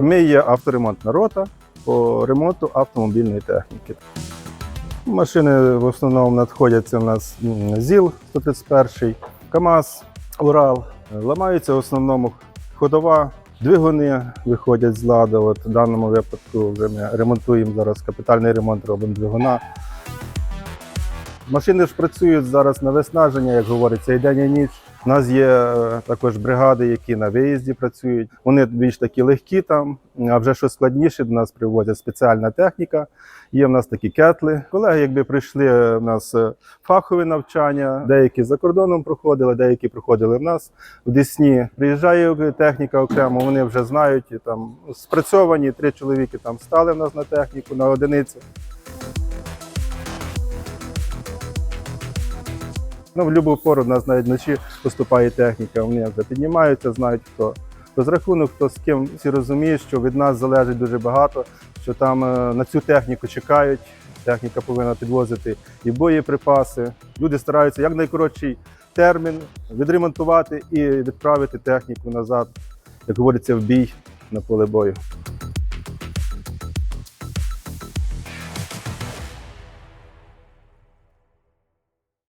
Ми є авторемонтна рота по ремонту автомобільної техніки. Машини в основному надходяться у нас ЗІЛ 131, КАМАЗ, Урал. Ламаються в основному ходова, двигуни виходять з ладу. От в даному випадку вже ми ремонтуємо зараз капітальний ремонт, робимо двигуна. Машини ж працюють зараз на виснаження, як говориться, і день і ніч. У нас є е, також бригади, які на виїзді працюють. Вони більш такі легкі там, а вже що складніше, до нас привозять спеціальна техніка. Є в нас такі кетли. Колеги, якби прийшли в нас е, фахові навчання, деякі за кордоном проходили, деякі проходили в нас в Десні. Приїжджає техніка окремо, вони вже знають і там спрацьовані. Три чоловіки там стали в нас на техніку на одиниці. Ну, в будь-яку пору в нас навіть вночі поступає техніка, вони вже піднімаються, знають, хто розрахунок, хто з ким. Всі розуміють, що від нас залежить дуже багато, що там е, на цю техніку чекають. Техніка повинна підвозити і боєприпаси. Люди стараються як найкоротший термін відремонтувати і відправити техніку назад, як говориться, в бій на поле бою.